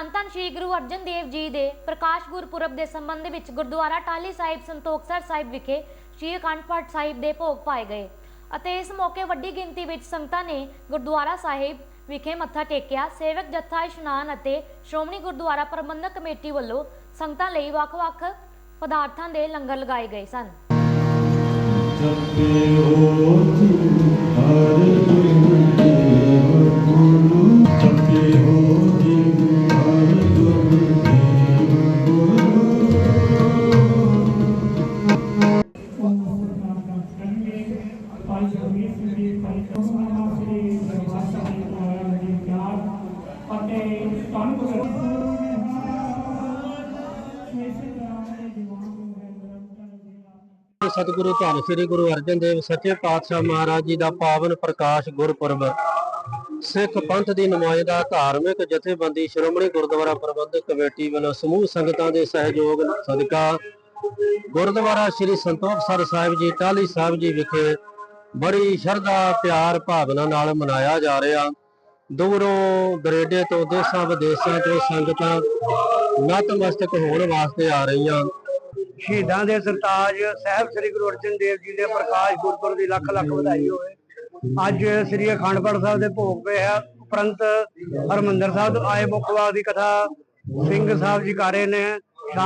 ਧੰਨ ਧੰਨ ਸ਼੍ਰੀ ਗੁਰੂ ਅਰਜਨ ਦੇਵ ਜੀ ਦੇ ਪ੍ਰਕਾਸ਼ ਗੁਰਪੁਰਬ ਦੇ ਸੰਬੰਧ ਵਿੱਚ ਗੁਰਦੁਆਰਾ ਟਾਹਲੀ ਸਾਹਿਬ, ਸੰਤੋਖਸਰ ਸਾਹਿਬ ਵਿਖੇ ਸ਼੍ਰੀ ਅਖੰਡ ਪਾਠ ਸਾਹਿਬ ਦੇ ਭੋਗ ਪਾਏ ਗਏ ਅਤੇ ਇਸ ਮੌਕੇ ਵੱਡੀ ਗਿਣਤੀ ਵਿੱਚ ਸੰਗਤਾਂ ਨੇ ਗੁਰਦੁਆਰਾ ਸਾਹਿਬ ਵਿਖੇ ਮੱਥਾ ਟੇਕਿਆ। ਸੇਵਕ ਜੱਥਾ, ਇਸ਼ਨਾਨ ਅਤੇ ਸ਼੍ਰੋਮਣੀ ਗੁਰਦੁਆਰਾ ਪ੍ਰਬੰਧਕ ਕਮੇਟੀ ਵੱਲੋਂ ਸੰਗਤਾਂ ਲਈ ਵੱਖ-ਵੱਖ ਪਦਾਰਥਾਂ ਦੇ ਲੰਗਰ ਲਗਾਏ ਗਏ ਸਨ। ਜਪੇ ਸਤਿਗੁਰੂ ਧੰਨ ਸ੍ਰੀ ਗੁਰੂ ਅਰਜਨ ਦੇਵ ਸੱਚੇ ਪਾਤਸ਼ਾਹ ਮਹਾਰਾਜ ਜੀ ਦਾ ਪਾਵਨ ਪ੍ਰਕਾਸ਼ ਗੁਰਪੁਰਬ। ਸਿੱਖ ਪੰਥ ਦੀ ਨੁਮਾਇੰਦਾ ਧਾਰਮਿਕ ਜਥੇਬੰਦੀ ਸ਼੍ਰੋਮਣੀ ਗੁਰਦੁਆਰਾ ਪ੍ਰਬੰਧਕ ਕਮੇਟੀ ਵੱਲੋਂ ਸਮੂਹ ਸੰਗਤਾਂ ਦੇ ਸਹਿਯੋਗ, ਸਦਕਾ ਗੁਰਦੁਆਰਾ ਸ੍ਰੀ ਸੰਤੋਖਸਰ ਸਾਹਿਬ ਜੀ, ਟਾਹਲੀ ਸਾਹਿਬ ਜੀ ਵਿਖੇ ਬੜੀ ਸ਼ਰਧਾ, ਪਿਆਰ, ਭਾਵਨਾ ਨਾਲ ਮਨਾਇਆ ਜਾ ਰਿਹਾ। ਦੂਰੋਂ ਦਰੇਡੇ ਤੋਂ ਦੇਸ਼ਾਂ ਵਿਦੇਸ਼ਾਂ ਤੋਂ ਸੰਗਤਾਂ ਨਤਮਸਤਕ ਹੋਣ ਵਾਸਤੇ ਆ ਰਹੀਆਂ। ਸ਼ਹੀਦਾਂ ਦੇ ਸਰਤਾਜ ਸਾਹਿਬ ਸ੍ਰੀ ਗੁਰੂ ਅਰਜਨ ਦੇਵ ਜੀ ਦੇ ਪ੍ਰਕਾਸ਼ ਗੁਰਪੁਰਬ ਦੀ ਲੱਖ ਲੱਖ ਵਧਾਈ ਹੋਵੇ। ਅੱਜ ਸ੍ਰੀ ਅਖੰਡ ਪਾਠ ਸਾਹਿਬ ਦੇ ਭੋਗ ਪਏ ਆ। ਉਪਰੰਤ ਹਰਮੰਦਰ ਸਾਹਿਬ ਤੋਂ ਆਏ ਮੁੱਖ ਦੀ ਕਥਾ ਸਿੰਘ ਸਾਹਿਬ ਜੀ ਕਰ ਰਹੇ ਨੇ।